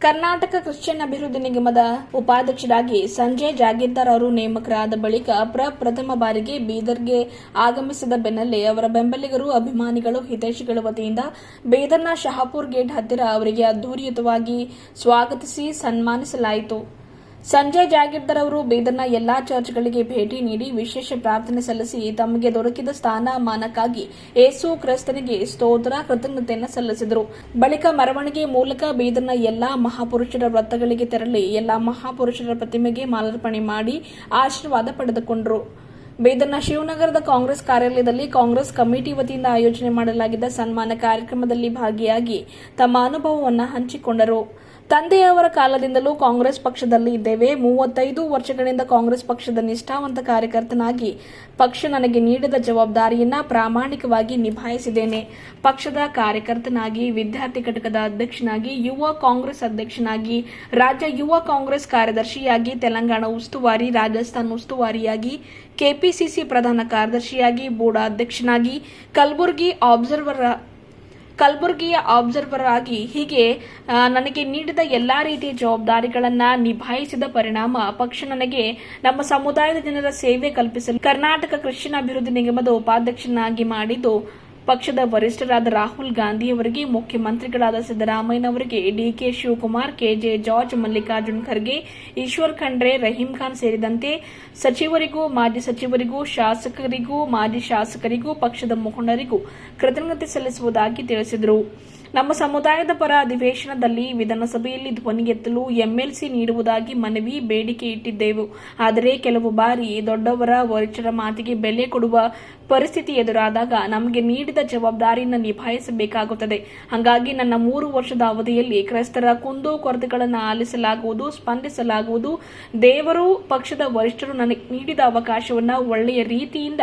Karnataka Christian ಅಭಿವೃದ್ಧಿ ನಿಗಮದ ಉಪಾಧ್ಯಕ್ಷರಾಗಿ ಸಂಜಯ್ ಜಾಗೀರ್ದಾರ್ ಅವರು ನೇಮಕರಾದ ಬಳಿಕ ಪ್ರಪ್ರಥಮ ಬಾರಿಗೆ ಬೀದರ್ಗೆ ಆಗಮಿಸಿದ ಬೆನ್ನಲ್ಲೇ ಅವರ ಬೆಂಬಲಿಗರು, ಅಭಿಮಾನಿಗಳು, ಹಿತೈಷಿಗಳ ವತಿಯಿಂದ ಬೀದರ್ನ ಶಹಾಪುರ್ ಗೇಟ್ ಹತ್ತಿರ ಅವರಿಗೆ ಅದ್ದೂರಿಯುತವಾಗಿ ಸ್ವಾಗತಿಸಿ ಸನ್ಮಾನಿಸಲಾಯಿತು. ಸಂಜಯ್ ಜಾಗೀರ್ದಾರ್ ಅವರು ಬೀದರ್ನ ಎಲ್ಲಾ ಚರ್ಚ್ಗಳಿಗೆ ಭೇಟಿ ನೀಡಿ ವಿಶೇಷ ಪ್ರಾರ್ಥನೆ ಸಲ್ಲಿಸಿ ತಮಗೆ ದೊರಕಿದ ಸ್ಥಾನಮಾನಕ್ಕಾಗಿ ಏಸು ಕ್ರಿಸ್ತನಿಗೆ ಸ್ತೋತ್ರ, ಕೃತಜ್ಞತೆಯನ್ನು ಸಲ್ಲಿಸಿದರು. ಬಳಿಕ ಮೆರವಣಿಗೆ ಮೂಲಕ ಬೀದರ್ನ ಎಲ್ಲಾ ಮಹಾಪುರುಷರ ವೃತ್ತಗಳಿಗೆ ತೆರಳಿ ಎಲ್ಲಾ ಮಹಾಪುರುಷರ ಪ್ರತಿಮೆಗೆ ಮಾಲಾರ್ಪಣೆ ಮಾಡಿ ಆಶೀರ್ವಾದ ಪಡೆದುಕೊಂಡರು. ಬೀದರ್ನ ಶಿವನಗರದ ಕಾಂಗ್ರೆಸ್ ಕಾರ್ಯಾಲಯದಲ್ಲಿ ಕಾಂಗ್ರೆಸ್ ಕಮಿಟಿ ವತಿಯಿಂದ ಆಯೋಜನೆ ಮಾಡಲಾಗಿದ್ದ ಸನ್ಮಾನ ಕಾರ್ಯಕ್ರಮದಲ್ಲಿ ಭಾಗಿಯಾಗಿ ತಮ್ಮ ಅನುಭವವನ್ನು ಹಂಚಿಕೊಂಡರು. ತಂದೆಯವರ ಕಾಲದಿಂದಲೂ ಕಾಂಗ್ರೆಸ್ ಪಕ್ಷದಲ್ಲಿ ಇದ್ದೇವೆ. ಮೂವತ್ತೈದು ವರ್ಷಗಳಿಂದ ಕಾಂಗ್ರೆಸ್ ಪಕ್ಷದ ನಿಷ್ಠಾವಂತ ಕಾರ್ಯಕರ್ತನಾಗಿ ಪಕ್ಷ ನನಗೆ ನೀಡಿದ ಜವಾಬ್ದಾರಿಯನ್ನ ಪ್ರಾಮಾಣಿಕವಾಗಿ ನಿಭಾಯಿಸಿದ್ದೇನೆ. ಪಕ್ಷದ ಕಾರ್ಯಕರ್ತನಾಗಿ, ವಿದ್ಯಾರ್ಥಿ ಘಟಕದ ಅಧ್ಯಕ್ಷನಾಗಿ, ಯುವ ಕಾಂಗ್ರೆಸ್ ಅಧ್ಯಕ್ಷನಾಗಿ, ರಾಜ್ಯ ಯುವ ಕಾಂಗ್ರೆಸ್ ಕಾರ್ಯದರ್ಶಿಯಾಗಿ, ತೆಲಂಗಾಣ ಉಸ್ತುವಾರಿ, ರಾಜಸ್ಥಾನ ಉಸ್ತುವಾರಿಯಾಗಿ, ಕೆಪಿಸಿಸಿ ಪ್ರಧಾನ ಕಾರ್ಯದರ್ಶಿಯಾಗಿ, ಬೋರ್ಡ್ ಅಧ್ಯಕ್ಷನಾಗಿ, ಕಲಬುರಗಿ ಆಬ್ಸರ್ವರ್ ಕಲಬುರಗಿಯ ಆಬ್ಸರ್ವರ್ ಆಗಿ ಹೀಗೆ ನನಗೆ ನೀಡಿದ ಎಲ್ಲಾ ರೀತಿಯ ಜವಾಬ್ದಾರಿಗಳನ್ನು ನಿಭಾಯಿಸಿದ ಪರಿಣಾಮ, ಪಕ್ಷ ನನಗೆ ನಮ್ಮ ಸಮುದಾಯದ ಜನರ ಸೇವೆ ಕಲ್ಪಿಸಲು ಕರ್ನಾಟಕ ಕೃಷಿ ಅಭಿವೃದ್ಧಿ ನಿಗಮದ ಉಪಾಧ್ಯಕ್ಷನಾಗಿ ಮಾಡಿದ್ದು ಪಕ್ಷದ ವರಿಷ್ಠರಾದ ರಾಹುಲ್ ಗಾಂಧಿಯವರಿಗೆ ಮುಖ್ಯಮಂತ್ರಿಗಳಾದ ಸಿದ್ದರಾಮಯ್ಯನವರಿಗೆ D K Shivakumar, K J George, Mallikarjun Kharge, Eshwar Khandre, Rahim Khan ಸೇರಿದಂತೆ ಸಚಿವರಿಗೂ, ಮಾಜಿ ಸಚಿವರಿಗೂ, ಶಾಸಕರಿಗೂ, ಮಾಜಿ ಶಾಸಕರಿಗೂ, ಪಕ್ಷದ ಮುಖಂಡರಿಗೂ ಕೃತಜ್ಞತೆ ಸಲ್ಲಿಸುವುದಾಗಿ ತಿಳಿಸಿದರು. ನಮ್ಮ ಸಮುದಾಯದ ಪರ ಅಧಿವೇಶನದಲ್ಲಿ ವಿಧಾನಸಭೆಯಲ್ಲಿ ಧ್ವನಿ ಎತ್ತಲು ಎಂಎಲ್ಸಿ ನೀಡುವುದಾಗಿ ಮನವಿ, ಬೇಡಿಕೆ ಇಟ್ಟಿದ್ದೆವು. ಆದರೆ ಕೆಲವು ಬಾರಿ ದೊಡ್ಡವರ ವರಿಷ್ಠರ ಮಾತಿಗೆ ಬೆಲೆ ಕೊಡುವ ಪರಿಸ್ಥಿತಿ ಎದುರಾದಾಗ ನಮಗೆ ನೀಡಿದ ಜವಾಬ್ದಾರಿಯನ್ನು ನಿಭಾಯಿಸಬೇಕಾಗುತ್ತದೆ. ಹಾಗಾಗಿ ನನ್ನ ಮೂರು ವರ್ಷದ ಅವಧಿಯಲ್ಲಿ ಕ್ರೈಸ್ತರ ಕುಂದು ಕೊರತೆಗಳನ್ನು ಆಲಿಸಲಾಗುವುದು, ಸ್ಪಂದಿಸಲಾಗುವುದು. ದೇವರು, ಪಕ್ಷದ ವರಿಷ್ಠರು ನನಗೆ ನೀಡಿದ ಅವಕಾಶವನ್ನು ಒಳ್ಳೆಯ ರೀತಿಯಿಂದ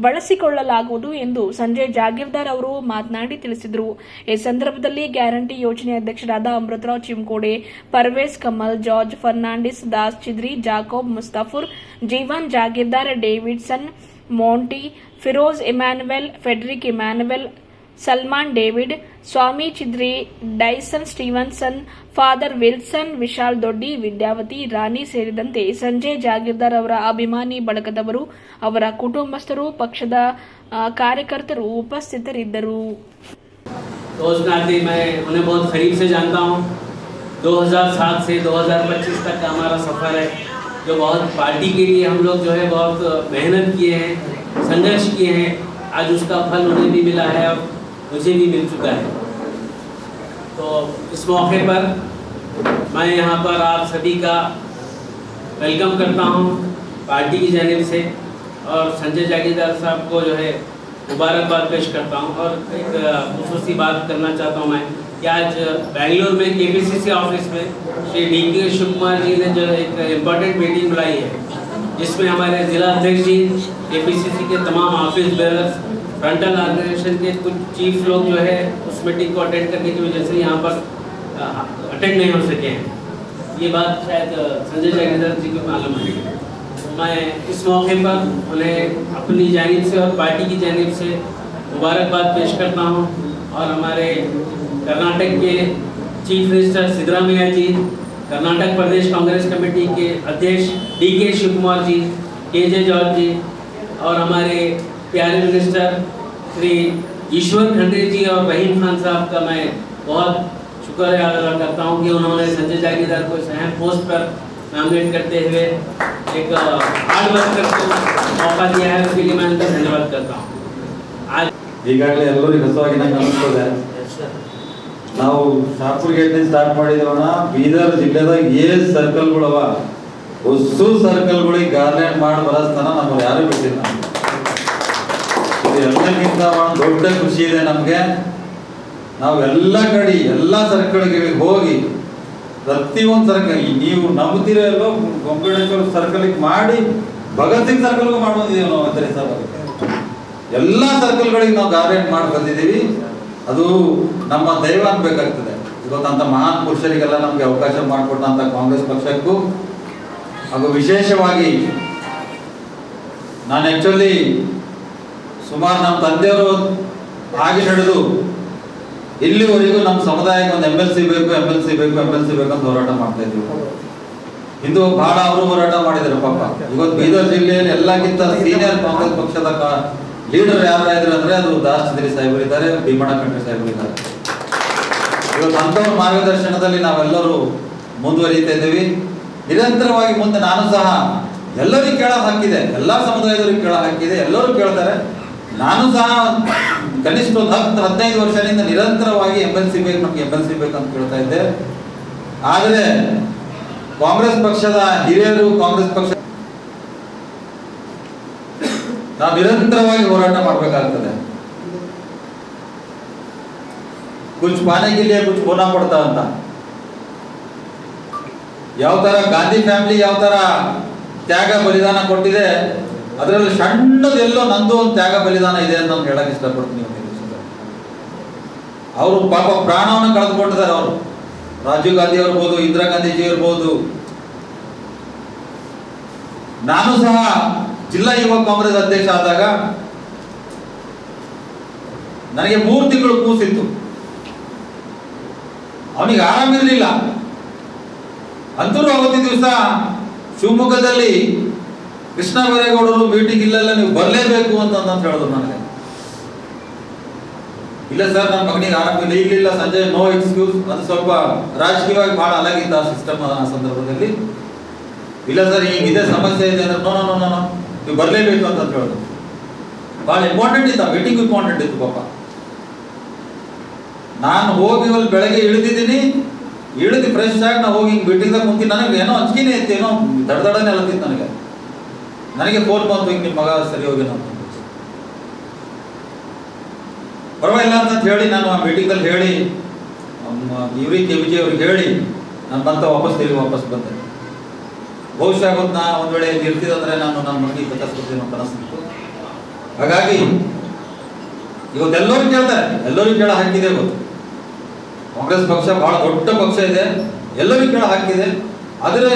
ಬಳಸಿಕೊಳ್ಳಲಾಗುವುದು ಎಂದು ಸಂಜಯ್ ಜಾಗೀರ್ದಾರ್ ಅವರು ಮಾತನಾಡಿ ತಿಳಿಸಿದರು. ಈ ಸಂದರ್ಭದಲ್ಲಿ ಗ್ಯಾರಂಟಿ ಯೋಜನೆ ಅಧ್ಯಕ್ಷರಾದ Amrutrao Chimkode Parvez Kamal, George Fernandes, Das Chidri, Jacob Mustafur, Jeevan Jagirdar, Davidson, Monty, Feroz Emmanuel Fredrick Emmanuel Salman David, Swamy Chidri, Dyson Stevenson, father Wilson, Vishal Doddi, Vidyavati, Rani ಸೇರಿದಂತೆ ಸಂಜಯ್ ಜಾಗೀರ್ದಾರ್ ಅವರ ಅಭಿಮಾನಿ ಬಳಗದವರು, ಅವರ ಕುಟುಂಬಸ್ಥರು, ಪಕ್ಷದ ಕಾರ್ಯಕರ್ತರು ಉಪಸ್ಥಿತರಿದ್ದರು. तो उस नाते मैं उन्हें बहुत करीब से जानता हूँ। 2007 से 2025 तक का हमारा सफ़र है, जो बहुत पार्टी के लिए हम लोग जो है बहुत मेहनत किए हैं, संघर्ष किए हैं। आज उसका फल उन्हें भी मिला है और मुझे भी मिल चुका है। तो इस मौके पर मैं यहाँ पर आप सभी का वेलकम करता हूँ पार्टी की जानिब से और संजय जागीरदार साहब को जो है मुबारकबाद पेश करता हूँ और एक खसूसी बात करना चाहता हूँ मैं कि आज बेंगलोर में के ऑफ़िस में श्री डी के शिव कुमार जी ने जो एक इम्पोर्टेंट मीटिंग बुलाई है, जिसमें हमारे जिला अध्यक्ष जी के के तमाम ऑफ़िस बेरर्स फ्रंटल ऑर्गेनाइजेशन के कुछ चीफ लोग जो है, उस मीटिंग को अटेंड करने की वजह से यहाँ पर अटेंड नहीं हो सके हैं। ये बात शायद संजय जागीरदार जी को मालूम है। मैं इस मौके पर उन्हें अपनी जानब से और पार्टी की जानिब से मुबारकबाद पेश करता हूँ और हमारे कर्नाटक के chief minister Siddaramaiah ji, Karnataka Pradesh Congress Committee के अध्यक्ष डी के शिव कुमार जी के जे जॉर्ज जी और हमारे प्यारे मिनिस्टर श्री ईश्वर खंडे जी और रहीम खान साहब का मैं बहुत शुक्र अदा करता हूँ कि उन्होंने संजय जागीरदार को इस अहम पोस्ट पर नॉमिनेट करते हुए एक हार्ड वर्क करके मौका दिया है उसके लिए मैं उनका धन्यवाद करता हूँ आज ಈಗಾಗಲೇ ಎಲ್ಲರಿಗೂ ಹೊಸವಾಗಿ ನಂಗೆ ಅನಿಸ್ತದೆ ನಾವು ಶಾಪುರ್ ಗೇಟ್ ಸ್ಟಾರ್ಟ್ ಮಾಡಿದವನ ಬೀದರ್ ಜಿಲ್ಲೆದಾಗ ಏನ್ ಸರ್ಕಲ್ಗಳವ ಹೊಸು ಸರ್ಕಲ್ಗಳಿಗೆ ಗಾರ್ಲೆಂಡ್ ಮಾಡಿ ಬರಸ್ತನ ನಮ್ಮಲ್ಲಿ ಯಾರು ಬಿಟ್ಟಿಲ್ಲ ಇದು ಎಲ್ಲಕ್ಕಿಂತ ಒಂದು ದೊಡ್ಡ ಖುಷಿ ಇದೆ ನಮಗೆ ನಾವು ಎಲ್ಲ ಕಡೆ ಎಲ್ಲ ಸರ್ಕಲ್ಗೆ ಹೋಗಿ ಪ್ರತಿಯೊಂದು ಸರ್ಕಲ್ ನೀವು ನಂಬುತ್ತಿರೋ ಗೊಂಬೇಶ್ವರ ಸರ್ಕಲ್ಗೆ ಮಾಡಿ ಭಗತ್ ಸಿಂಗ್ ಸರ್ಕಲ್ಗೂ ಮಾಡೋದಿದ್ದೀವಿ ನಾವು ಸರ್ ಎಲ್ಲ ಸರ್ಕಲ್ಗಳಿಗೆ ನಾವು ಗಾರ್ಡೆನ್ ಮಾಡಿ ಬಂದಿದ್ದೀವಿ. ಅದು ನಮ್ಮ ದೈವ ಅನ್ಬೇಕಾಗ್ತದೆ ಇವತ್ತಂತ ಮಹಾನ್ ಪುರುಷರಿಗೆಲ್ಲ ನಮಗೆ ಅವಕಾಶ ಮಾಡಿಕೊಟ್ಟಂತ ಕಾಂಗ್ರೆಸ್ ಪಕ್ಷಕ್ಕೂ. ಹಾಗೂ ವಿಶೇಷವಾಗಿ ನಾನು ಆ್ಯಕ್ಚುಲಿ ಸುಮಾರು ನಮ್ಮ ತಂದೆಯವರು ಹಾಗೆ ನಡೆದು ಇಲ್ಲಿವರೆಗೂ ನಮ್ಮ ಸಮುದಾಯಕ್ಕೆ ಒಂದು ಎಂ ಎಲ್ ಸಿ ಬೇಕು ಎಂ ಎಲ್ ಸಿ ಬೇಕು ಎಂ ಎಲ್ ಸಿ ಬೇಕು ಅಂತ ಹೋರಾಟ ಮಾಡ್ತಾ ಇದ್ವಿ ಇಂದು ಬಹಳ ಅವರು ಹೋರಾಟ ಮಾಡಿದ್ರು ಪಾಪ. ಇವತ್ತು ಬೀದರ್ ಜಿಲ್ಲೆಯಲ್ಲಿ ಎಲ್ಲಕ್ಕಿಂತ ಸೀನಿಯರ್ ಕಾಂಗ್ರೆಸ್ ಪಕ್ಷದ ಲೀಡರ್ ಯಾರು ಇದ್ರು ಅಂದ್ರೆ ಅದು ದಾಸ್ ಚಂದ್ರಿ ಸಾಹೇಬರು ಇದ್ದಾರೆ, ಭೀಮಣ್ಣ ಖಂಡ್ರಿ ಸಾಹೇಬರು ಇದ್ದಾರೆ. ಇವತ್ತು ಅಂಥವ್ರ ಮಾರ್ಗದರ್ಶನದಲ್ಲಿ ನಾವೆಲ್ಲರೂ ಮುಂದುವರಿತಾ ಇದ್ದೀವಿ. ನಿರಂತರವಾಗಿ ಮುಂದೆ ನಾನು ಸಹ ಎಲ್ಲರಿಗೂ ಕೇಳ ಹಾಕಿದೆ, ಎಲ್ಲಾ ಸಮುದಾಯದವರಿಗೆ ಕೇಳ ಹಾಕಿದೆ, ಎಲ್ಲರೂ ಕೇಳ್ತಾರೆ. ನಾನು ಸಹ ಕನಿಷ್ಠ ಒಂದು ಹತ್ತು ಹದಿನೈದು ವರ್ಷದಿಂದ ನಿರಂತರವಾಗಿ ಎಂ ಎಲ್ ಸಿ ಬೇಕು, ನಮ್ಗೆ ಎಂ ಎಲ್ ಸಿ ಬೇಕು ಅಂತ ಕೇಳ್ತಾ ಇದ್ದೆ. ಆದರೆ ಕಾಂಗ್ರೆಸ್ ಪಕ್ಷದ ಹಿರಿಯರು, ಕಾಂಗ್ರೆಸ್ ಪಕ್ಷ ನಾವು ನಿರಂತರವಾಗಿ ಹೋರಾಟ ಮಾಡಬೇಕಾಗ್ತದೆ. ಕುಚ್ ಪಾನಗಿಲ್ಲ ಕುಚ್ ಬೋನಾ ಕೊಡ್ತಾ ಅಂತ. ಯಾವ ತರ ಗಾಂಧಿ ಫ್ಯಾಮಿಲಿ ಯಾವ ತರ ತ್ಯಾಗ ಬಲಿದಾನ ಕೊಟ್ಟಿದೆ ಅದರಲ್ಲಿ ಸಣ್ಣದೆಲ್ಲೋ ನಂದು ಒಂದು ತ್ಯಾಗ ಬಲಿದಾನ ಇದೆ ಅಂತ ನಾನು ಹೇಳಕ್ಕೆ ಇಷ್ಟಪಡ್ತೀನಿ ಅವರು ಪಾಪ ಪ್ರಾಣವನ್ನು ಕಳೆದುಕೊಂಡಿದ್ದಾರೆ ಅವರು. ರಾಜೀವ್ ಗಾಂಧಿ ಇರ್ಬೋದು ಇಂದಿರಾ ಗಾಂಧೀಜಿ ಇರ್ಬೋದು. ನಾನು ಸಹ ಜಿಲ್ಲಾ ಯುವ ಕಾಂಗ್ರೆಸ್ ಅಧ್ಯಕ್ಷ ಆದಾಗ ನನಗೆ ಮೂರು ತಿಂಗಳು ಕೂಸಿತ್ತು. ಅವನಿಗೆ ಆರಾಮಿರಲಿಲ್ಲ. ಅಂತರೂ ಅವತ್ತಿನ ದಿವಸ ಶಿವಮೊಗ್ಗದಲ್ಲಿ ಕೃಷ್ಣ ಬೈರೇಗೌಡರು ಮೀಟಿಂಗ್ ಇಲ್ಲೆಲ್ಲ ನೀವು ಬರಲೇಬೇಕು ಅಂತ ಅಂತ ಹೇಳಿದ್ರು ನನಗೆ. ಇಲ್ಲ ಸರ್, ನನ್ನ ಮಗನಿಗೆ ಆರಾಮಿಲ್ಲ ಈಗಲಿಲ್ಲ ಸಂಜೆ ನೋ ಎಕ್ಸ್ಕ್ಯೂಸ್ ಅದು ಸ್ವಲ್ಪ ರಾಜಕೀಯವಾಗಿ ಬಹಳ ಅಲಗಿತ್ತು ಆ ಸಿಸ್ಟಮ್ ಆ ಸಂದರ್ಭದಲ್ಲಿ. ಇಲ್ಲ ಸರ್, ಈಗ ಇದೇ ಸಮಸ್ಯೆ ಇದೆ ಅಂದ್ರೆ ನೋ ನೋ ನೋ ನೀವು ಬರಲೇಬೇಕು ಅಂತ ಹೇಳಿದ್ರು. ಬಹಳ ಇಂಪಾರ್ಟೆಂಟ್ ಇತ್ತು ಮೀಟಿಂಗ್ ಇಂಪಾರ್ಟೆಂಟ್ ಇತ್ತು ಪಾಪ. ನಾನು ಹೋಗಿ ಅಲ್ಲಿ ಬೆಳಗ್ಗೆ ಇಳಿದಿದ್ದೀನಿ. ಇಳಿದು ಫ್ರೆಶ್ ಆಗಿ ನಾವು ಹೋಗಿ ಹಿಂಗೆ ಮೀಟಿಂಗ್ದಾಗ ಕುಂತೀನಿ. ನನಗೆ ಏನೋ ಅಂಜಿಕೆನೇ ಇತ್ತು, ಏನೋ ದಡ ದಡನೆ ಅಲತ್ತಿತ್ತು ನನಗೆ. ನನಗೆ ಫೋನ್ ಬಂತು ಹಿಂಗೆ ನಿಮ್ಮ ಮಗ ಸರಿ ಹೋಗಿನ ಅಂತ ಪರವಾಗಿಲ್ಲ ಅಂತ ಹೇಳಿ ನಾನು ಆ ಮೀಟಿಂಗಲ್ಲಿ ಹೇಳಿ, ನಮ್ಮ ಕೆ ವಿಜಯ್ ಅವ್ರಿಗೆ ಹೇಳಿ, ನಾನು ಬಂತ ವಾಪಸ್ ತಿರುಗಿ ವಾಪಸ್ ಬಂದೆ. ಬಹುಶಃ ಆಗೋದು ನಾ ಒಂದು ವೇಳೆ ಇರ್ತಿದ್ರೆ ನಾನು ನನ್ನ ಮಗಿ ಕಟ್ಟಿಸ್ಕೊಡ್ತೀನಿ ಅಂತ ಅನಿಸ್ತು ಹಾಗಾಗಿ ಇವತ್ತೆಲ್ಲರೂ ಕೇಳ್ತಾರೆ, ಎಲ್ಲರೂ ಕೇಳ ಹಾಕಿದೆ ಇವತ್ತು. ಕಾಂಗ್ರೆಸ್ ಪಕ್ಷ ಬಹಳ ದೊಡ್ಡ ಪಕ್ಷ ಇದೆ ಎಲ್ಲರಿಗೂ ಕೇಳ ಹಾಕಿದೆ. ಆದರೆ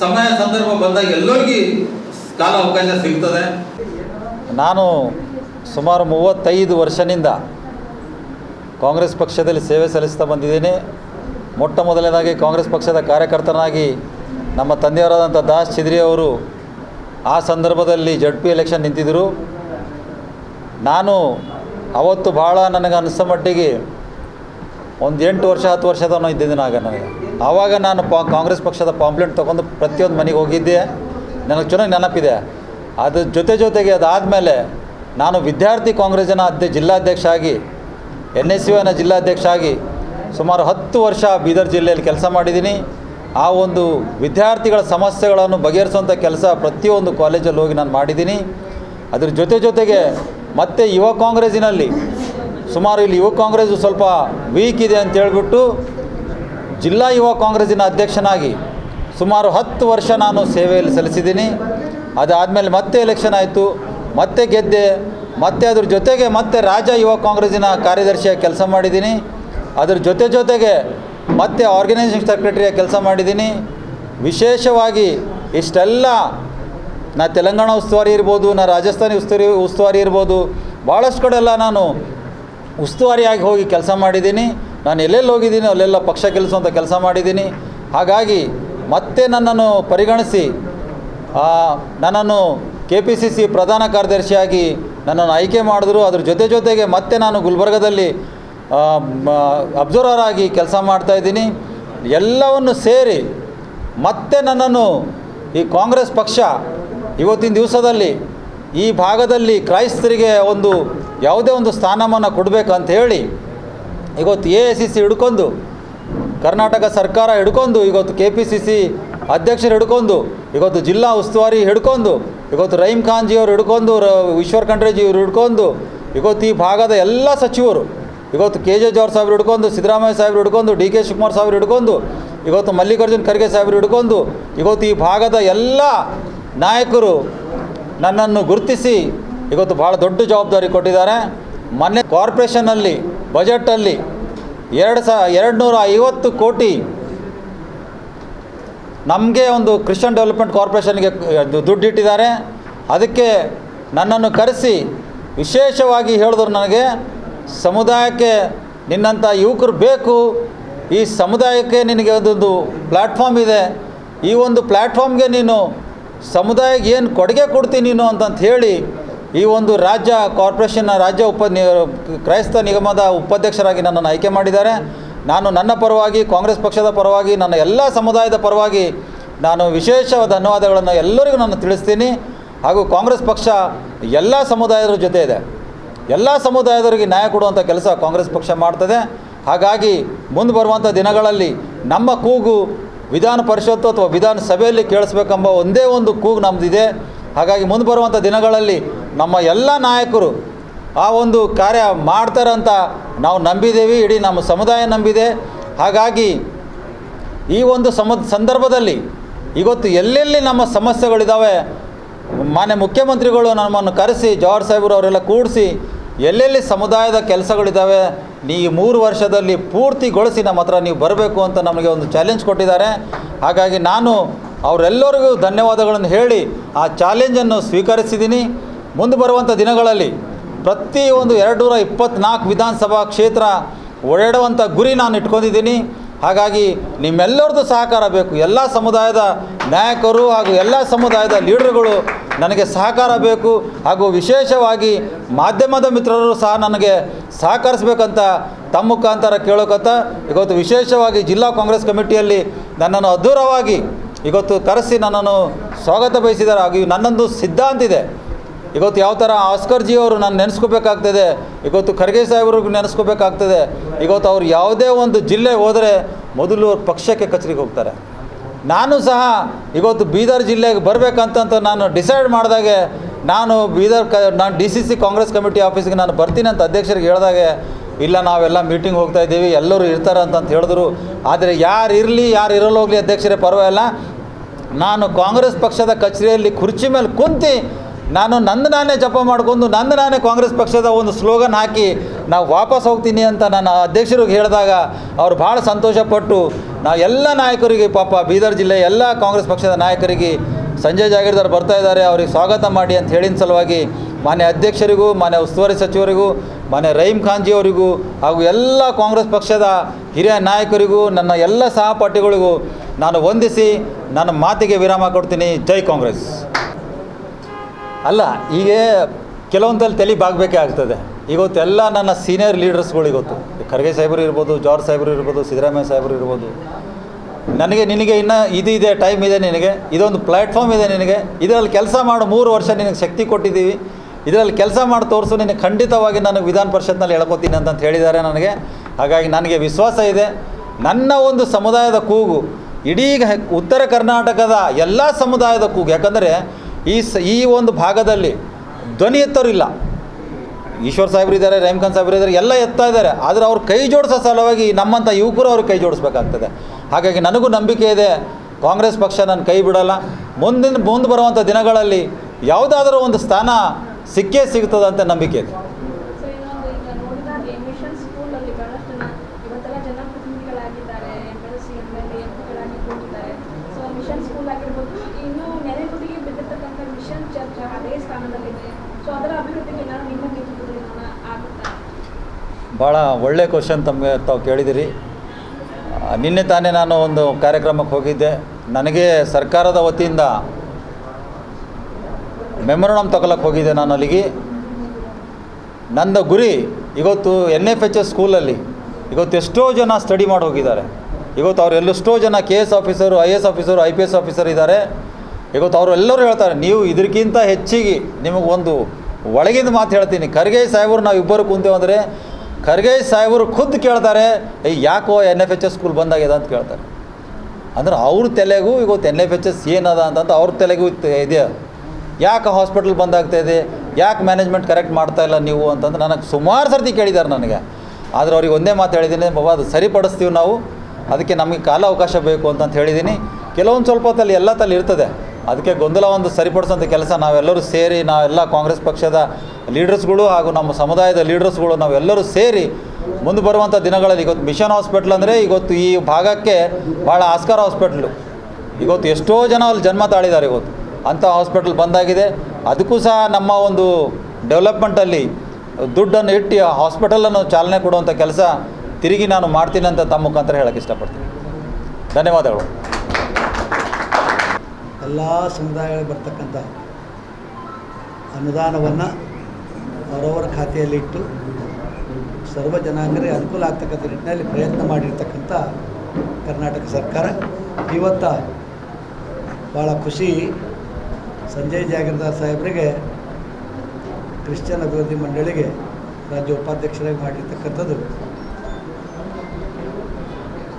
ಸಮಯ, ಸಂದರ್ಭ ಬಂದಾಗ ಎಲ್ಲರಿಗೂ ಕಾಲ ಅವಕಾಶ ಸಿಗ್ತದೆ? ನಾನು ಸುಮಾರು ಮೂವತ್ತೈದು ವರ್ಷದಿಂದ ಕಾಂಗ್ರೆಸ್ ಪಕ್ಷದಲ್ಲಿ ಸೇವೆ ಸಲ್ಲಿಸ್ತಾ ಬಂದಿದ್ದೀನಿ. ಮೊಟ್ಟ ಮೊದಲನೇದಾಗಿ ಕಾಂಗ್ರೆಸ್ ಪಕ್ಷದ ಕಾರ್ಯಕರ್ತನಾಗಿ ನಮ್ಮ ತಂದೆಯವರಾದಂಥ ದಾಸ್ ಚಿದ್ರಿ ಅವರು ಆ ಸಂದರ್ಭದಲ್ಲಿ ಜಡ್ ಪಿ ಎಲೆಕ್ಷನ್ ನಿಂತಿದ್ದರು. ನಾನು ಅವತ್ತು ಭಾಳ ನನಗೆ ಅನಿಸೋ ಮಟ್ಟಿಗೆ ಒಂದು ಎಂಟು ವರ್ಷ, ಹತ್ತು ವರ್ಷದವನು ಇದ್ದಿದ್ದೀನಿ ಆಗ ನನಗೆ. ಆವಾಗ ನಾನು ಪಾ ಕಾಂಗ್ರೆಸ್ ಪಕ್ಷದ ಪಾಂಪ್ಲೆಟ್ ತೊಗೊಂಡು ಪ್ರತಿಯೊಂದು ಮನೆಗೆ ಹೋಗಿದ್ದೆ. ನನಗೆ ಚೆನ್ನಾಗಿ ನೆನಪಿದೆ. ಅದ್ರ ಜೊತೆ ಜೊತೆಗೆ ಅದಾದಮೇಲೆ ನಾನು ವಿದ್ಯಾರ್ಥಿ ಕಾಂಗ್ರೆಸ್ನ ಅಧ್ಯ ಜಿಲ್ಲಾಧ್ಯಕ್ಷ ಆಗಿ ಎನ್ ಎಸ್ ಯು ಎನ ಜಿಲ್ಲಾಧ್ಯಕ್ಷ ಆಗಿ ಸುಮಾರು ಹತ್ತು ವರ್ಷ ಬೀದರ್ ಜಿಲ್ಲೆಯಲ್ಲಿ ಕೆಲಸ ಮಾಡಿದ್ದೀನಿ. ಆ ಒಂದು ವಿದ್ಯಾರ್ಥಿಗಳ ಸಮಸ್ಯೆಗಳನ್ನು ಬಗೆಹರಿಸುವಂಥ ಕೆಲಸ ಪ್ರತಿಯೊಂದು ಕಾಲೇಜಲ್ಲಿ ಹೋಗಿ ನಾನು ಮಾಡಿದ್ದೀನಿ. ಅದ್ರ ಜೊತೆ ಜೊತೆಗೆ ಮತ್ತೆ ಯುವ ಕಾಂಗ್ರೆಸ್ಸಿನಲ್ಲಿ ಸುಮಾರು ಇಲ್ಲಿ ಯುವ ಕಾಂಗ್ರೆಸ್ ಸ್ವಲ್ಪ ವೀಕ್ ಇದೆ ಅಂತ ಹೇಳಿಬಿಟ್ಟು ಜಿಲ್ಲಾ ಯುವ ಕಾಂಗ್ರೆಸ್ಸಿನ ಅಧ್ಯಕ್ಷನಾಗಿ ಸುಮಾರು ಹತ್ತು ವರ್ಷ ನಾನು ಸೇವೆಯಲ್ಲಿ ಸಲ್ಲಿಸಿದ್ದೀನಿ. ಅದಾದಮೇಲೆ ಮತ್ತೆ ಎಲೆಕ್ಷನ್ ಆಯಿತು, ಮತ್ತೆ ಗೆದ್ದೆ, ಮತ್ತೆ ಅದ್ರ ಜೊತೆಗೆ ಮತ್ತೆ ರಾಜ್ಯ ಯುವ ಕಾಂಗ್ರೆಸ್ಸಿನ ಕಾರ್ಯದರ್ಶಿಯಾಗಿ ಕೆಲಸ ಮಾಡಿದ್ದೀನಿ. ಅದ್ರ ಜೊತೆ ಜೊತೆಗೆ ಮತ್ತೆ ಆರ್ಗನೈಸೇಷನ್ ಸೆಕ್ರೆಟರಿಯಾಗಿ ಕೆಲಸ ಮಾಡಿದ್ದೀನಿ. ವಿಶೇಷವಾಗಿ ಇಷ್ಟೆಲ್ಲ ನಾ ತೆಲಂಗಾಣ ಉಸ್ತುವಾರಿ ಇರ್ಬೋದು, ನಾ ರಾಜಸ್ಥಾನಿ ಉಸ್ತುವಾರಿ ಉಸ್ತುವಾರಿ ಇರ್ಬೋದು ಭಾಳಷ್ಟು ಕಡೆ ಎಲ್ಲ ನಾನು ಉಸ್ತುವಾರಿಯಾಗಿ ಹೋಗಿ ಕೆಲಸ ಮಾಡಿದ್ದೀನಿ. ನಾನು ಎಲ್ಲೆಲ್ಲಿ ಹೋಗಿದ್ದೀನಿ, ಅಲ್ಲೆಲ್ಲ ಪಕ್ಷ ಕೆಲಸ ಅಂತ ಕೆಲಸ ಮಾಡಿದ್ದೀನಿ. ಹಾಗಾಗಿ ಮತ್ತೆ ನನ್ನನ್ನು ಪರಿಗಣಿಸಿ ನನ್ನನ್ನು ಕೆ ಪಿ ಸಿ ಸಿ ಪ್ರಧಾನ ಕಾರ್ಯದರ್ಶಿಯಾಗಿ ನನ್ನನ್ನು ಆಯ್ಕೆ ಮಾಡಿದ್ರು. ಅದ್ರ ಜೊತೆ ಜೊತೆಗೆ ಮತ್ತೆ ನಾನು ಗುಲ್ಬರ್ಗದಲ್ಲಿ ಅಬ್ಸರ್ವರ್ ಆಗಿ ಕೆಲಸ ಮಾಡ್ತಾಯಿದ್ದೀನಿ ಎಲ್ಲವನ್ನು ಸೇರಿ ಮತ್ತೆ ನನ್ನನ್ನು ಈ ಕಾಂಗ್ರೆಸ್ ಪಕ್ಷ ಇವತ್ತಿನ ದಿವಸದಲ್ಲಿ ಈ ಭಾಗದಲ್ಲಿ ಕ್ರೈಸ್ತರಿಗೆ ಒಂದು ಯಾವುದೇ ಒಂದು ಸ್ಥಾನಮಾನ ಕೊಡಬೇಕಂತ ಹೇಳಿ, ಇವತ್ತು ಎ ಐ ಸಿ ಸಿ ಹಿಡ್ಕೊಂಡು ಕರ್ನಾಟಕ ಸರ್ಕಾರ ಹಿಡ್ಕೊಂಡು ಇವತ್ತು ಕೆ ಪಿ ಸಿ ಸಿ ಅಧ್ಯಕ್ಷರು ಹಿಡ್ಕೊಂಡು ಇವತ್ತು ಜಿಲ್ಲಾ ಉಸ್ತುವಾರಿ ಹಿಡ್ಕೊಂಡು ಇವತ್ತು ರಹೀಮ್ ಖಾನ್ ಜಿ ಅವರು ಹಿಡ್ಕೊಂಡು ಈಶ್ವರ್ ಖಂಡ್ರೆಜಿ ಇವರು ಹಿಡ್ಕೊಂಡು ಇವತ್ತು ಈ ಭಾಗದ ಎಲ್ಲ ಸಚಿವರು ಇವತ್ತು ಕೆ ಜೆ ಜಾರ್ಜ್ ಸಾಹೇಬ್ರು ಹಿಡ್ಕೊಂಡು, ಸಿದ್ದರಾಮಯ್ಯ ಸಾಹೇಬ್ರು ಹಿಡ್ಕೊಂಡು, ಡಿ ಕೆ ಶಿವಕುಮಾರ್ ಸಾಹೇಬ್ರು ಹಿಡ್ಕೊಂಡು ಇವತ್ತು ಮಲ್ಲಿಕಾರ್ಜುನ್ ಖರ್ಗೆ ಸಾಹೇಬ್ರು ಹಿಡ್ಕೊಂಡು ಇವತ್ತು ಈ ಭಾಗದ ಎಲ್ಲ ನಾಯಕರು ನನ್ನನ್ನು ಗುರುತಿಸಿ ಇವತ್ತು ಭಾಳ ದೊಡ್ಡ ಜವಾಬ್ದಾರಿ ಕೊಟ್ಟಿದ್ದಾರೆ. ಮೊನ್ನೆ ಕಾರ್ಪೊರೇಷನಲ್ಲಿ ಬಜೆಟಲ್ಲಿ ಎರಡು ಸಾ ಎರಡು ನೂರ ಐವತ್ತು ಕೋಟಿ ನಮಗೆ ಒಂದು ಕ್ರಿಶ್ಚಿಯನ್ ಡೆವಲಪ್ಮೆಂಟ್ ಕಾರ್ಪೊರೇಷನ್ಗೆ ದುಡ್ಡು ಇಟ್ಟಿದ್ದಾರೆ ಅದಕ್ಕೆ ನನ್ನನ್ನು ಕರೆಸಿ ವಿಶೇಷವಾಗಿ ಹೇಳಿದ್ರು ನನಗೆ, ಸಮುದಾಯಕ್ಕೆ ನಿನ್ನಂಥ ಯುವಕರು ಬೇಕು. ಈ ಸಮುದಾಯಕ್ಕೆ ನಿನಗೆ ಅದೊಂದು ಪ್ಲ್ಯಾಟ್ಫಾರ್ಮ್ ಇದೆ. ಈ ಒಂದು ಪ್ಲ್ಯಾಟ್ಫಾರ್ಮ್ಗೆ ನೀನು ಸಮುದಾಯಕ್ಕೆ ಏನು ಕೊಡುಗೆ ಕೊಡ್ತೀನಿ ನೀನು ಅಂತಂತ ಹೇಳಿ ಈ ಒಂದು ರಾಜ್ಯ ಕಾರ್ಪೊರೇಷನ್ನ ರಾಜ್ಯ ಉಪ ಕ್ರೈಸ್ತ ನಿಗಮದ ಉಪಾಧ್ಯಕ್ಷರಾಗಿ ನನ್ನನ್ನು ಆಯ್ಕೆ ಮಾಡಿದ್ದಾರೆ. ನಾನು ನನ್ನ ಪರವಾಗಿ, ಕಾಂಗ್ರೆಸ್ ಪಕ್ಷದ ಪರವಾಗಿ, ನನ್ನ ಎಲ್ಲ ಸಮುದಾಯದ ಪರವಾಗಿ ನಾನು ವಿಶೇಷವಾದ ಧನ್ಯವಾದಗಳನ್ನು ಎಲ್ಲರಿಗೂ ನಾನು ತಿಳಿಸ್ತೀನಿ. ಹಾಗೂ ಕಾಂಗ್ರೆಸ್ ಪಕ್ಷ ಎಲ್ಲ ಸಮುದಾಯದ ಜೊತೆ ಇದೆ. ಎಲ್ಲ ಸಮುದಾಯದವರಿಗೆ ನ್ಯಾಯ ಕೊಡುವಂಥ ಕೆಲಸ ಕಾಂಗ್ರೆಸ್ ಪಕ್ಷ ಮಾಡ್ತದೆ. ಹಾಗಾಗಿ ಮುಂದೆ ಬರುವಂಥ ದಿನಗಳಲ್ಲಿ ನಮ್ಮ ಕೂಗು ವಿಧಾನ ಪರಿಷತ್ತು ಅಥವಾ ವಿಧಾನಸಭೆಯಲ್ಲಿ ಕೇಳಿಸ್ಬೇಕೆಂಬ ಒಂದೇ ಒಂದು ಕೂಗು ನಮ್ಮದಿದೆ ಹಾಗಾಗಿ ಮುಂದೆ ಬರುವಂಥ ದಿನಗಳಲ್ಲಿ ನಮ್ಮ ಎಲ್ಲ ನಾಯಕರು ಆ ಒಂದು ಕಾರ್ಯ ಮಾಡ್ತಾರಂತ ನಾವು ನಂಬಿದ್ದೇವೆ. ಇಡೀ ನಮ್ಮ ಸಮುದಾಯ ನಂಬಿದೆ. ಹಾಗಾಗಿ ಈ ಒಂದು ಸಮ ಸಂದರ್ಭದಲ್ಲಿ ಇವತ್ತು ಎಲ್ಲೆಲ್ಲಿ ನಮ್ಮ ಸಮಸ್ಯೆಗಳಿದ್ದಾವೆ ಮಾನ್ಯ ಮುಖ್ಯಮಂತ್ರಿಗಳು ನಮ್ಮನ್ನು ಕರೆಸಿ, ಜವಾಹರ್ ಸಾಹೇಬರು ಅವರೆಲ್ಲ ಕೂಡಿಸಿ ಎಲ್ಲೆಲ್ಲಿ ಸಮುದಾಯದ ಕೆಲಸಗಳಿದ್ದಾವೆ ನೀ ಈ ಮೂರು ವರ್ಷದಲ್ಲಿ ಪೂರ್ತಿಗೊಳಿಸಿ ನಮ್ಮ ಹತ್ರ ನೀವು ಬರಬೇಕು ಅಂತ ನಮಗೆ ಒಂದು ಚಾಲೆಂಜ್ ಕೊಟ್ಟಿದ್ದಾರೆ. ಹಾಗಾಗಿ ನಾನು ಅವರೆಲ್ಲರಿಗೂ ಧನ್ಯವಾದಗಳನ್ನು ಹೇಳಿ ಆ ಚಾಲೆಂಜನ್ನು ಸ್ವೀಕರಿಸಿದ್ದೀನಿ. ಮುಂದೆ ಬರುವಂಥ ದಿನಗಳಲ್ಲಿ ಪ್ರತಿ ಒಂದು ಎರಡು ನೂರ ಇಪ್ಪತ್ತ್ನಾಲ್ಕು ವಿಧಾನಸಭಾ ಕ್ಷೇತ್ರ ಓಡಾಡುವಂಥ ಗುರಿ ನಾನು ಇಟ್ಕೊಂಡಿದ್ದೀನಿ. ಹಾಗಾಗಿ ನಿಮ್ಮೆಲ್ಲರದ್ದು ಸಹಕಾರ ಬೇಕು. ಎಲ್ಲ ಸಮುದಾಯದ ನಾಯಕರು ಹಾಗೂ ಎಲ್ಲ ಸಮುದಾಯದ ಲೀಡರ್ಗಳು ನನಗೆ ಸಹಕಾರ ಬೇಕು. ಹಾಗೂ ವಿಶೇಷವಾಗಿ ಮಾಧ್ಯಮದ ಮಿತ್ರರು ಸಹ ನನಗೆ ಸಹಕರಿಸ್ಬೇಕಂತ ತಮ್ಮ ಮುಖಾಂತರ ಕೇಳೋಕತ್ತ. ಇವತ್ತು ವಿಶೇಷವಾಗಿ ಜಿಲ್ಲಾ ಕಾಂಗ್ರೆಸ್ ಕಮಿಟಿಯಲ್ಲಿ ನನ್ನನ್ನು ಅದ್ಧೂರವಾಗಿ ಇವತ್ತು ಕರೆಸಿ ನನ್ನನ್ನು ಸ್ವಾಗತ ಬಯಸಿದ್ದಾರೆ. ಹಾಗೆ ನನ್ನೊಂದು ಸಿದ್ಧಾಂತ ಇದೆ. ಇವತ್ತು ಯಾವ ಥರ ಆಸ್ಕರ್ ಜಿ ಅವರು ನಾನು ನೆನೆಸ್ಕೋಬೇಕಾಗ್ತದೆ, ಇವತ್ತು ಖರ್ಗೆ ಸಾಹೇಬ್ರಿಗೂ ನೆನೆಸ್ಕೋಬೇಕಾಗ್ತದೆ, ಇವತ್ತು ಅವ್ರು ಯಾವುದೇ ಒಂದು ಜಿಲ್ಲೆ ಹೋದರೆ ಮೊದಲು ಅವ್ರು ಪಕ್ಷಕ್ಕೆ ಕಚೇರಿಗೆ ಹೋಗ್ತಾರೆ. ನಾನು ಸಹ ಇವತ್ತು ಬೀದರ್ ಜಿಲ್ಲೆಗೆ ಬರಬೇಕಂತಂತ ನಾನು ಡಿಸೈಡ್ ಮಾಡಿದಾಗೆ, ನಾನು ಬೀದರ್ ಕ, ನಾನು D C C Congress committee ಆಫೀಸ್ಗೆ ನಾನು ಬರ್ತೀನಿ ಅಂತ ಅಧ್ಯಕ್ಷರಿಗೆ ಹೇಳಿದಾಗೆ, ಇಲ್ಲ ನಾವೆಲ್ಲ ಮೀಟಿಂಗ್ ಹೋಗ್ತಾ ಇದ್ದೀವಿ, ಎಲ್ಲರೂ ಇರ್ತಾರೆ ಅಂತಂತ ಹೇಳಿದ್ರು. ಆದರೆ ಯಾರು ಇರಲಿ, ಯಾರು ಇರಲ್ಲ ಹೋಗಲಿ ಅಧ್ಯಕ್ಷರೇ ಪರವಾಗಿಲ್ಲ. ನಾನು ಕಾಂಗ್ರೆಸ್ ಪಕ್ಷದ ಕಚೇರಿಯಲ್ಲಿ ಕುರ್ಚಿ ಮೇಲೆ ಕುಂತು ನಾನು ನಂದು ನಾನೇ ಜಪ ಮಾಡಿಕೊಂಡು ನಂದು ನಾನೇ ಕಾಂಗ್ರೆಸ್ ಪಕ್ಷದ ಒಂದು ಸ್ಲೋಗನ್ ಹಾಕಿ ನಾವು ವಾಪಸ್ ಹೋಗ್ತೀನಿ ಅಂತ ನನ್ನ ಅಧ್ಯಕ್ಷರಿಗೆ ಹೇಳಿದಾಗ ಅವ್ರು ಭಾಳ ಸಂತೋಷಪಟ್ಟು ನಾವು ಎಲ್ಲ ನಾಯಕರಿಗೆ ಪಾಪ ಬೀದರ್ ಜಿಲ್ಲೆ ಎಲ್ಲ ಕಾಂಗ್ರೆಸ್ ಪಕ್ಷದ ನಾಯಕರಿಗೆ ಸಂಜಯ್ ಜಾಗೀರ್ದಾರ್ ಬರ್ತಾ ಇದ್ದಾರೆ, ಅವ್ರಿಗೆ ಸ್ವಾಗತ ಮಾಡಿ ಅಂತ ಹೇಳಿದ ಸಲುವಾಗಿ ಮಾನ್ಯ ಅಧ್ಯಕ್ಷರಿಗೂ, ಮಾನ್ಯ ಉಸ್ತುವಾರಿ ಸಚಿವರಿಗೂ, ಮಾನ್ಯ ರಹೀಂ ಖಾನ್ಜಿಯವರಿಗೂ ಹಾಗೂ ಎಲ್ಲ ಕಾಂಗ್ರೆಸ್ ಪಕ್ಷದ ಹಿರಿಯ ನಾಯಕರಿಗೂ, ನನ್ನ ಎಲ್ಲ ಸಹಪಾಠಿಗಳಿಗೂ ನಾನು ವಂದಿಸಿ ನನ್ನ ಮಾತಿಗೆ ವಿರಾಮ ಕೊಡ್ತೀನಿ. ಜೈ ಕಾಂಗ್ರೆಸ್. ಅಲ್ಲ ಈಗ ಕೆಲವೊಂದಲ್ಲಿ ತಲೆ ಬಾಗಬೇಕೇ ಆಗ್ತದೆ. ಇವತ್ತು ಎಲ್ಲ ನನ್ನ ಸೀನಿಯರ್ ಲೀಡರ್ಸ್ಗಳಿಗೊತ್ತು ಖರ್ಗೆ ಸಾಹೇಬರು ಇರ್ಬೋದು, ಜಾರ್ಜ್ ಸಾಹೇಬರು ಇರ್ಬೋದು, ಸಿದ್ದರಾಮಯ್ಯ ಸಾಹೇಬರು ಇರ್ಬೋದು. ನನಗೆ, ನಿನಗೆ ಇನ್ನು ಇದು ಇದೆ, ಟೈಮ್ ಇದೆ ನಿನಗೆ. ಇದೊಂದು ಪ್ಲ್ಯಾಟ್ಫಾರ್ಮ್ ಇದೆ ನಿನಗೆ. ಇದರಲ್ಲಿ ಕೆಲಸ ಮಾಡೋ, ಮೂರು ವರ್ಷ ನಿನಗೆ ಶಕ್ತಿ ಕೊಟ್ಟಿದ್ದೀವಿ. ಇದರಲ್ಲಿ ಕೆಲಸ ಮಾಡಿ ತೋರಿಸು ನಿನಗೆ ಖಂಡಿತವಾಗಿ ನಾನು ವಿಧಾನ ಪರಿಷತ್ನಲ್ಲಿ ಹೇಳ್ಕೊತೀನಿ ಅಂತಂತ ಹೇಳಿದ್ದಾರೆ ನನಗೆ. ಹಾಗಾಗಿ ನನಗೆ ವಿಶ್ವಾಸ ಇದೆ. ನನ್ನ ಒಂದು ಸಮುದಾಯದ ಕೂಗು, ಇಡೀ ಉತ್ತರ ಕರ್ನಾಟಕದ ಎಲ್ಲ ಸಮುದಾಯದ ಕೂಗು. ಯಾಕಂದರೆ ಈ ಸ, ಈ ಒಂದು ಭಾಗದಲ್ಲಿ ಧ್ವನಿ ಎತ್ತೋರಿಲ್ಲ. ಈಶ್ವರ್ ಸಾಹೇಬ್ರು ಇದ್ದಾರೆ ರಹೀಮ್ ಖಾನ್ ಸಾಹೇಬ್ರು ಇದ್ದಾರೆ, ಎಲ್ಲ ಎತ್ತಾ ಇದ್ದಾರೆ. ಆದರೆ ಅವ್ರು ಕೈ ಜೋಡಿಸೋ ಸಲುವಾಗಿ ನಮ್ಮಂಥ ಯುವಕರು ಅವ್ರಿಗೆ ಕೈ ಜೋಡಿಸ್ಬೇಕಾಗ್ತದೆ. ಹಾಗಾಗಿ ನನಗೂ ನಂಬಿಕೆ ಇದೆ. ಕಾಂಗ್ರೆಸ್ ಪಕ್ಷ ನಾನು ಕೈ ಬಿಡಲ್ಲ. ಮುಂದಿನ, ಮುಂದೆ ಬರುವಂಥ ದಿನಗಳಲ್ಲಿ ಯಾವುದಾದ್ರೂ ಒಂದು ಸ್ಥಾನ ಸಿಕ್ಕೇ ಸಿಗ್ತದೆ ಅಂತ ನಂಬಿಕೆ ಇದೆ. ಭಾಳ ಒಳ್ಳೆ ಕ್ವಶನ್ ತಮಗೆ ತಾವು ಕೇಳಿದಿರಿ. ನಿನ್ನೆ ತಾನೇ ನಾನು ಒಂದು ಕಾರ್ಯಕ್ರಮಕ್ಕೆ ಹೋಗಿದ್ದೆ. ನನಗೆ ಸರ್ಕಾರದ ವತಿಯಿಂದ ಮೆಮೊರಡಮ್ ತಗೊಳಕ್ಕೆ ಹೋಗಿದ್ದೆ ನಾನು ಅಲ್ಲಿಗೆ. ನನ್ನ ಗುರಿ ಇವತ್ತು ಎನ್ ಎಫ್ ಎಚ್ ಎಸ್ ಸ್ಕೂಲಲ್ಲಿ ಇವತ್ತು ಎಷ್ಟೋ ಜನ ಸ್ಟಡಿ ಮಾಡಿ ಹೋಗಿದ್ದಾರೆ. ಇವತ್ತು ಅವ್ರು ಎಲ್ಲೆಷ್ಟೋ ಜನ K S officer, I S officer, I P S officer ಇದ್ದಾರೆ. ಇವತ್ತು ಅವರು ಎಲ್ಲರೂ ಹೇಳ್ತಾರೆ, ನೀವು ಇದಕ್ಕಿಂತ ಹೆಚ್ಚಿಗೆ ನಿಮಗೆ ಒಂದು ಒಳಗಿಂದ ಮಾತು ಹೇಳ್ತೀನಿ. ಖರ್ಗೆ ಸಾಹೇಬರು ನಾವು ಇಬ್ಬರು ಕುಂತೇವೆ ಅಂದರೆ ಖರ್ಗೆ ಸಾಹೇಬರು ಖುದ್ದು ಕೇಳ್ತಾರೆ, ಏಯ್, ಯಾಕೋ N F H S school ಬಂದಾಗಿದೆ? ಅಂತ ಕೇಳ್ತಾರೆ. ಅಂದ್ರೆ ಅವ್ರ ತಲೆಗೂ ಇವತ್ತು ಎನ್ ಎಫ್ ಎಚ್ ಎಸ್ ಏನದ ಅಂತಂತ ಅವ್ರ ತಲೆಗೂ ಇದೆಯಾ? ಇದೆ ಯಾಕೆ ಹಾಸ್ಪಿಟಲ್ ಬಂದಾಗ್ತಾ ಇದೆ? ಯಾಕೆ ಮ್ಯಾನೇಜ್ಮೆಂಟ್ ಕರೆಕ್ಟ್ ಮಾಡ್ತಾ ಇಲ್ಲ ನೀವು ಅಂತಂದ್ರೆ ನನಗೆ ಸುಮಾರು ಸರ್ತಿ ಕೇಳಿದ್ದಾರೆ ನನಗೆ. ಆದರೆ ಅವ್ರಿಗೆ ಒಂದೇ ಮಾತು ಹೇಳಿದ್ದೀನಿ ಬಾಬಾ ಅದು ಸರಿಪಡಿಸ್ತೀವಿ ನಾವು. ಅದಕ್ಕೆ ನಮಗೆ ಕಾಲ ಅವಕಾಶ ಬೇಕು ಅಂತಂತ ಹೇಳಿದ್ದೀನಿ. ಕೆಲವೊಂದು ಸ್ವಲ್ಪ ಹೊತ್ತಲ್ಲಿ ಎಲ್ಲ ತಲ್ಲಿ ಇರ್ತದೆ. ಅದಕ್ಕೆ ಗೊಂದಲ ಒಂದು ಸರಿಪಡಿಸೋಂಥ ಕೆಲಸ ನಾವೆಲ್ಲರೂ ಸೇರಿ, ನಾವೆಲ್ಲ ಕಾಂಗ್ರೆಸ್ ಪಕ್ಷದ ಲೀಡರ್ಸ್ಗಳು ಹಾಗೂ ನಮ್ಮ ಸಮುದಾಯದ ಲೀಡರ್ಸ್ಗಳು ನಾವೆಲ್ಲರೂ ಸೇರಿ ಮುಂದೆ ಬರುವಂಥ ದಿನಗಳಲ್ಲಿ ಇವತ್ತು ಮಿಷನ್ ಹಾಸ್ಪಿಟ್ಲ್ ಅಂದರೆ ಇವತ್ತು ಈ ಭಾಗಕ್ಕೆ ಭಾಳ ಆಸ್ಕಾರ ಹಾಸ್ಪಿಟ್ಲು ಇವತ್ತು ಎಷ್ಟೋ ಜನ ಅಲ್ಲಿ ಜನ್ಮ ತಾಳಿದ್ದಾರೆ ಇವತ್ತು. ಅಂಥ ಹಾಸ್ಪಿಟಲ್ ಬಂದಾಗಿದೆ. ಅದಕ್ಕೂ ಸಹ ನಮ್ಮ ಒಂದು ಡೆವಲಪ್ಮೆಂಟಲ್ಲಿ ದುಡ್ಡನ್ನು ಇಟ್ಟು ಆ ಹಾಸ್ಪಿಟಲನ್ನು ಚಾಲನೆ ಕೊಡುವಂಥ ಕೆಲಸ ತಿರುಗಿ ನಾನು ಮಾಡ್ತೀನಿ ಅಂತ ತಮ್ಮ ಮುಖಾಂತರ ಹೇಳಕ್ಕೆ ಇಷ್ಟಪಡ್ತೀನಿ. ಧನ್ಯವಾದಗಳು. ಎಲ್ಲ ಸಮುದಾಯಗಳಿಗೆ ಬರ್ತಕ್ಕಂಥ ಅನುದಾನವನ್ನು ಅವರವರ ಖಾತೆಯಲ್ಲಿ ಇಟ್ಟು ಸರ್ವ ಜನಾಂಗರಿಗೆ ಅನುಕೂಲ ಆಗ್ತಕ್ಕಂಥ ನಿಟ್ಟಿನಲ್ಲಿ ಪ್ರಯತ್ನ ಮಾಡಿರ್ತಕ್ಕಂಥ ಕರ್ನಾಟಕ ಸರ್ಕಾರ. ಇವತ್ತ ಭಾಳ ಖುಷಿ ಸಂಜಯ್ ಜಾಗೀರ್ದಾರ್ ಸಾಹೇಬರಿಗೆ ಕ್ರಿಶ್ಚಿಯನ್ ಅಭಿವೃದ್ಧಿ ಮಂಡಳಿಗೆ ರಾಜ್ಯ ಉಪಾಧ್ಯಕ್ಷರಾಗಿ ಮಾಡಿರ್ತಕ್ಕಂಥದ್ದು.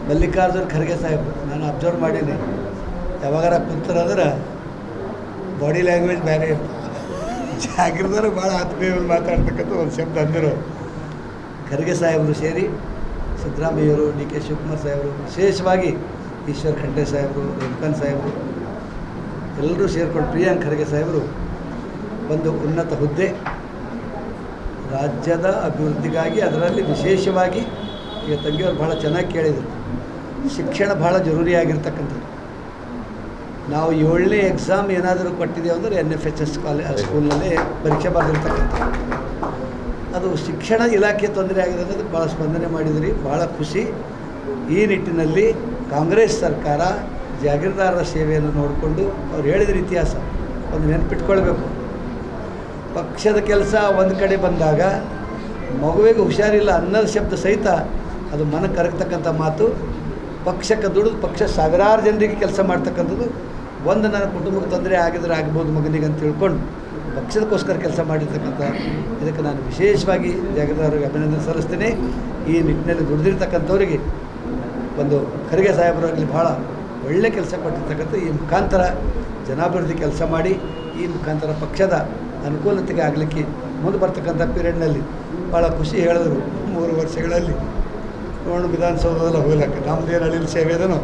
ಮಲ್ಲಿಕಾರ್ಜುನ್ ಖರ್ಗೆ ಸಾಹೇಬ್ರು ನಾನು ಅಬ್ಸರ್ವ್ ಮಾಡೀನಿ. ಯಾವಾಗಾರ ಕುಂತರಂದ್ರೆ ಬಾಡಿ ಲ್ಯಾಂಗ್ವೇಜ್ ಬೇರೆ ಜಾಗಿರ್ದಾರ ಭಾಳ ಆತ್ಮೀಯವಾಗಿ ಮಾತಾಡ್ತಕ್ಕಂಥ ಒಂದು ಶಬ್ದ ಅಂದರು. ಖರ್ಗೆ ಸಾಹೇಬರು ಸೇರಿ ಸಿದ್ದರಾಮಯ್ಯವರು, ಡಿ ಕೆ ಶಿವಕುಮಾರ್ ಸಾಹೇಬರು, ವಿಶೇಷವಾಗಿ ಈಶ್ವರ್ ಖಂಡೆ ಸಾಹೇಬರು ರಂಕನ್ ಸಾಹೇಬರು ಎಲ್ಲರೂ ಸೇರಿಕೊಂಡು ಪ್ರಿಯಾಂಕ್ ಖರ್ಗೆ ಸಾಹೇಬರು ಒಂದು ಉನ್ನತ ಹುದ್ದೆ ರಾಜ್ಯದ ಅಭಿವೃದ್ಧಿಗಾಗಿ, ಅದರಲ್ಲಿ ವಿಶೇಷವಾಗಿ ಈಗ ತಂಗಿಯವರು ಭಾಳ ಚೆನ್ನಾಗಿ ಕೇಳಿದರು. ಶಿಕ್ಷಣ ಭಾಳ ಜರೂರಿಯಾಗಿರ್ತಕ್ಕಂಥದ್ದು. ನಾವು ಏಳನೇ ಎಕ್ಸಾಮ್ ಏನಾದರೂ ಕೊಟ್ಟಿದ್ದೇವೆ ಅಂದರೆ ಎನ್ ಎಫ್ ಎಚ್ ಎಸ್ ಕಾಲೇ ಸ್ಕೂಲ್ನಲ್ಲಿ ಪರೀಕ್ಷೆ ಬರೆದಿರ್ತಕ್ಕಂಥದ್ದು. ಅದು ಶಿಕ್ಷಣ ಇಲಾಖೆ ತೊಂದರೆ ಆಗಿದೆ ಅಂದರೆ ಭಾಳ ಸ್ಪಂದನೆ ಮಾಡಿದಿರಿ ಭಾಳ ಖುಷಿ. ಈ ನಿಟ್ಟಿನಲ್ಲಿ ಕಾಂಗ್ರೆಸ್ ಸರ್ಕಾರ ಜಾಗೀರ್ದಾರರ ಸೇವೆಯನ್ನು ನೋಡಿಕೊಂಡು ಅವ್ರು ಹೇಳಿದ ಇತಿಹಾಸ ಒಂದು ನೆನಪಿಟ್ಕೊಳ್ಬೇಕು. ಪಕ್ಷದ ಕೆಲಸ ಒಂದು ಕಡೆ ಬಂದಾಗ ಮಗುವಿಗೆ ಹುಷಾರಿಲ್ಲ ಅನ್ನದ ಶಬ್ದ ಸಹಿತ ಅದು ಮನ ಕರಗ್ತಕ್ಕಂಥ ಮಾತು. ಪಕ್ಷಕ್ಕೆ ದುಡಿದು ಪಕ್ಷ ಸಾವಿರಾರು ಜನರಿಗೆ ಕೆಲಸ ಮಾಡ್ತಕ್ಕಂಥದ್ದು ಒಂದು ನನ್ನ ಕುಟುಂಬಕ್ಕೆ ತೊಂದರೆ ಆಗಿದ್ರೆ ಆಗ್ಬೋದು ಮಗನಿಗೆ ಅಂತ ತಿಳ್ಕೊಂಡು ಪಕ್ಷದಕ್ಕೋಸ್ಕರ ಕೆಲಸ ಮಾಡಿರ್ತಕ್ಕಂಥ ಇದಕ್ಕೆ ನಾನು ವಿಶೇಷವಾಗಿ ಜಾಗದವರಿಗೆ ಅಭಿನಂದನೆ ಸಲ್ಲಿಸ್ತೇನೆ. ಈ ನಿಟ್ಟಿನಲ್ಲಿ ದುಡಿದಿರ್ತಕ್ಕಂಥವರಿಗೆ ಒಂದು ಖರ್ಗೆ ಸಾಹೇಬರಾಗಲಿ ಭಾಳ ಒಳ್ಳೆ ಕೆಲಸ ಕೊಟ್ಟಿರ್ತಕ್ಕಂಥ ಈ ಮುಖಾಂತರ ಜನಾಭಿವೃದ್ಧಿ ಕೆಲಸ ಮಾಡಿ ಈ ಮುಖಾಂತರ ಪಕ್ಷದ ಅನುಕೂಲತೆಗೆ ಆಗಲಿಕ್ಕೆ ಮುಂದೆ ಬರ್ತಕ್ಕಂಥ ಪೀರಿಯಡ್ನಲ್ಲಿ ಭಾಳ ಖುಷಿ ಹೇಳಿದ್ರು. ಮೂರು ವರ್ಷಗಳಲ್ಲಿ ನೋಡು ವಿಧಾನಸೌಧದಲ್ಲ ಹೋಗ್ಲಕ್ಕ. ನಮ್ಮದೇನು ಅಳಿಲು ಸೇವೆ ಇದನೋ?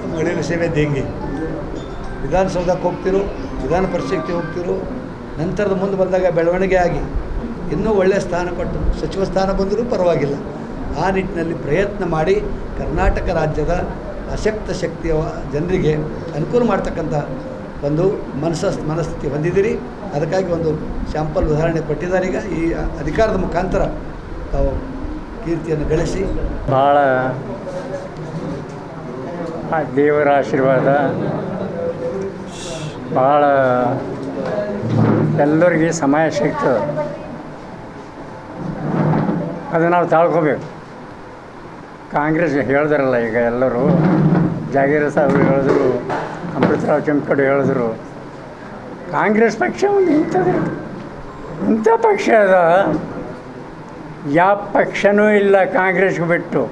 ನಮ್ಮ ಅಳಿಲು ಸೇವೆ ದೇಂಗಿ. ವಿಧಾನಸೌಧಕ್ಕೆ ಹೋಗ್ತಿರು ವಿಧಾನ ಪರಿಷತ್ಗೆ ಹೋಗ್ತಿರು. ನಂತರದ ಮುಂದೆ ಬಂದಾಗ ಬೆಳವಣಿಗೆ ಆಗಿ ಇನ್ನೂ ಒಳ್ಳೆಯ ಸ್ಥಾನ ಕೊಟ್ಟು ಸಚಿವ ಸ್ಥಾನ ಬಂದರೂ ಪರವಾಗಿಲ್ಲ. ಆ ನಿಟ್ಟಿನಲ್ಲಿ ಪ್ರಯತ್ನ ಮಾಡಿ ಕರ್ನಾಟಕ ರಾಜ್ಯದ ಅಶಕ್ತ ಶಕ್ತಿಯ ಜನರಿಗೆ ಅನುಕೂಲ ಮಾಡ್ತಕ್ಕಂಥ ಒಂದು ಮನಸ್ಸ ಮನಸ್ಥಿತಿ ಹೊಂದಿದ್ದೀರಿ. ಅದಕ್ಕಾಗಿ ಒಂದು ಶಾಂಪಲ್ ಉದಾಹರಣೆ ಕೊಟ್ಟಿದ್ದಾರೆ. ಈಗ ಈ ಅಧಿಕಾರದ ಮುಖಾಂತರ ತಾವು ಕೀರ್ತಿಯನ್ನು ಗಳಿಸಿ. ಭಾಳ ದೇವರ ಆಶೀರ್ವಾದ, ಭಾಳ ಎಲ್ಲರಿಗೆ ಸಮಯ ಸಿಗ್ತದೆ. ಅದನ್ನು ನಾವು ತಾಳ್ಕೋಬೇಕು. ಕಾಂಗ್ರೆಸ್ ಹೇಳಿದ್ರಲ್ಲ ಈಗ ಎಲ್ಲರೂ. ಜಾಗೀರ ಸಾಹೇಬರು ಹೇಳಿದ್ರು ಅಮೃತರಾವ್ ಚೆಂಕಡು ಹೇಳಿದ್ರು. ಕಾಂಗ್ರೆಸ್ ಪಕ್ಷ ಒಂದು ಇಂಥದ್ದು. ಇಂಥ ಪಕ್ಷ ಅದ. ಯಾವ ಪಕ್ಷನೂ ಇಲ್ಲ ಕಾಂಗ್ರೆಸ್ಗೆ ಬಿಟ್ಟು.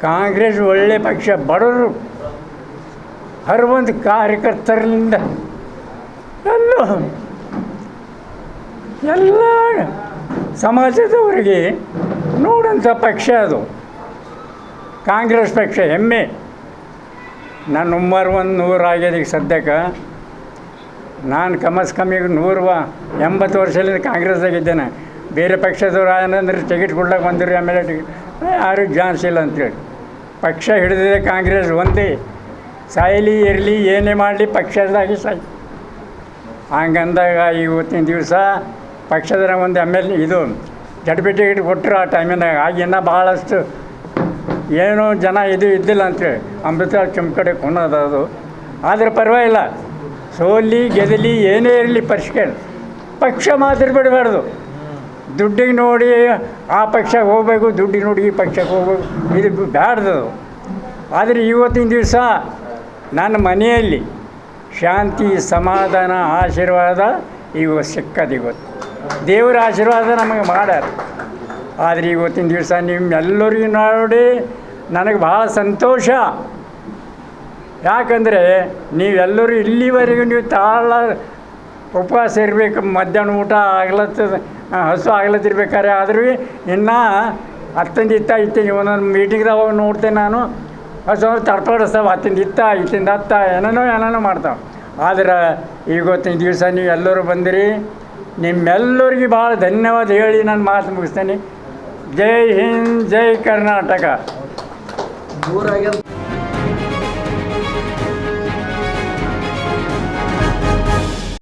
ಕಾಂಗ್ರೆಸ್ ಒಳ್ಳೆ ಪಕ್ಷ, ಬಡವರು. ಹರ ಒಂದು ಕಾರ್ಯಕರ್ತರಿಂದ ಎಲ್ಲ. ಎಲ್ಲ ಸಮಾಜದವರಿಗೆ ನೋಡಂಥ ಪಕ್ಷ ಅದು. ಕಾಂಗ್ರೆಸ್ ಪಕ್ಷ ಹೆಮ್ಮೆ. ನನ್ನ ಉಮ್ಮರ್ ಒಂದು ನೂರು ಆಗ್ಯದ ಈಗ ಸದ್ಯಕ್ಕೆ. ನಾನು ಕಮಸ್ ಕಮ್ಮಿ ನೂರು ಎಂಬತ್ತು ವರ್ಷದಿಂದ ಕಾಂಗ್ರೆಸ್ದಾಗಿದ್ದೇನೆ ಬೇರೆ ಪಕ್ಷದವ್ರು ಏನಂದ್ರೆ ಟಿಕೆಟ್ ಕೊಡ್ಲಕ್ಕೆ ಬಂದಿರಿ ಆಮೇಲೆ ಟಿಕೆಟ್ ಯಾರು ಚಾನ್ಸ್ ಇಲ್ಲ ಅಂತೇಳಿ ಪಕ್ಷ ಹಿಡಿದಿದೆ ಕಾಂಗ್ರೆಸ್ ಒಂದೇ. ಸಾಯಲಿ, ಇರಲಿ, ಏನೇ ಮಾಡಲಿ ಪಕ್ಷದಾಗಿ ಸಾಯಿ. ಹಂಗಂದಾಗ ಇವತ್ತಿನ ದಿವಸ ಪಕ್ಷದ ಒಂದು ಎಂ ಎಲ್ ಇದು ಜಡ್ಪಿ ಟಿಕೆಟ್ ಕೊಟ್ಟರು ಆ ಟೈಮಿನಾಗ ಆಗಿನ್ನ ಭಾಳಷ್ಟು ಏನೋ ಜನ ಇದು ಇದ್ದಿಲ್ಲ ಅಂತೇಳಿ ಅಮೃತ ಚುಮ್ಕಡೆ ಕೊನೋದು ಅದು. ಆದರೆ ಪರವಾಗಿಲ್ಲ. ಸೋಲಿ, ಗೆದಲಿ ಏನೇ ಇರಲಿ ಪರಿಷ್ಕಾರ ಪಕ್ಷ ಮಾತ್ರ ಬಿಡಬಾರ್ದು. ದುಡ್ಡಿಗೆ ನೋಡಿ ಆ ಪಕ್ಷಕ್ಕೆ ಹೋಗಬೇಕು, ದುಡ್ಡಿಗೆ ನೋಡಿ ಈ ಪಕ್ಷಕ್ಕೆ ಹೋಗ್ಬೇಕು. ಇದು ಬ್ಯಾಡ್ದದು ಆದರೆ ಇವತ್ತಿನ ದಿವಸ ನನ್ನ ಮನೆಯಲ್ಲಿ ಶಾಂತಿ, ಸಮಾಧಾನ, ಆಶೀರ್ವಾದ ಇವು ಸಿಕ್ಕದು ಇವತ್ತು. ದೇವರ ಆಶೀರ್ವಾದ ನಮಗೆ ಮಾಡ್ಯಾರ. ಆದರೆ ಇವತ್ತಿನ ದಿವಸ ನಿಮ್ಮೆಲ್ಲರಿಗೂ ನೋಡಿ ನನಗೆ ಭಾಳ ಸಂತೋಷ. ಯಾಕಂದರೆ ನೀವೆಲ್ಲರೂ ಇಲ್ಲಿವರೆಗೂ ನೀವು ತಾಳ ಉಪವಾಸ ಇರಬೇಕು, ಮಧ್ಯಾಹ್ನ ಊಟ ಆಗ್ಲತ್ತದ ಹಸು ಆಗ್ಲತ್ತಿರ್ಬೇಕಾರೆ ಆದ್ರೂ ಇನ್ನೂ ಹತ್ತಿಂದ ಇತ್ತ ಇತ್ತೀನಿ, ಒಂದೊಂದು ಮೀಟಿಂಗ್ದಾಗ ನೋಡ್ತೇನೆ ನಾನು. ಹಸು ತಡ್ಪಡಿಸ್ತಾವೆ ಹತ್ತಿಂದ ಇತ್ತ, ಇತ್ತಿಂದ ಹತ್ತ, ಏನೇನೋ ಏನೇನೋ ಮಾಡ್ತಾವೆ. ಆದ್ರೆ ಇವತ್ತಿನ ದಿವಸ ನೀವು ಎಲ್ಲರೂ ಬಂದಿರಿ. ನಿಮ್ಮೆಲ್ಲರಿಗೂ ಭಾಳ ಧನ್ಯವಾದ ಹೇಳಿ, ನಾನು ಮಾತು ಮುಗಿಸ್ತೇನೆ. ಜೈ ಹಿಂದ್, ಜೈ ಕರ್ನಾಟಕ. दूर आगे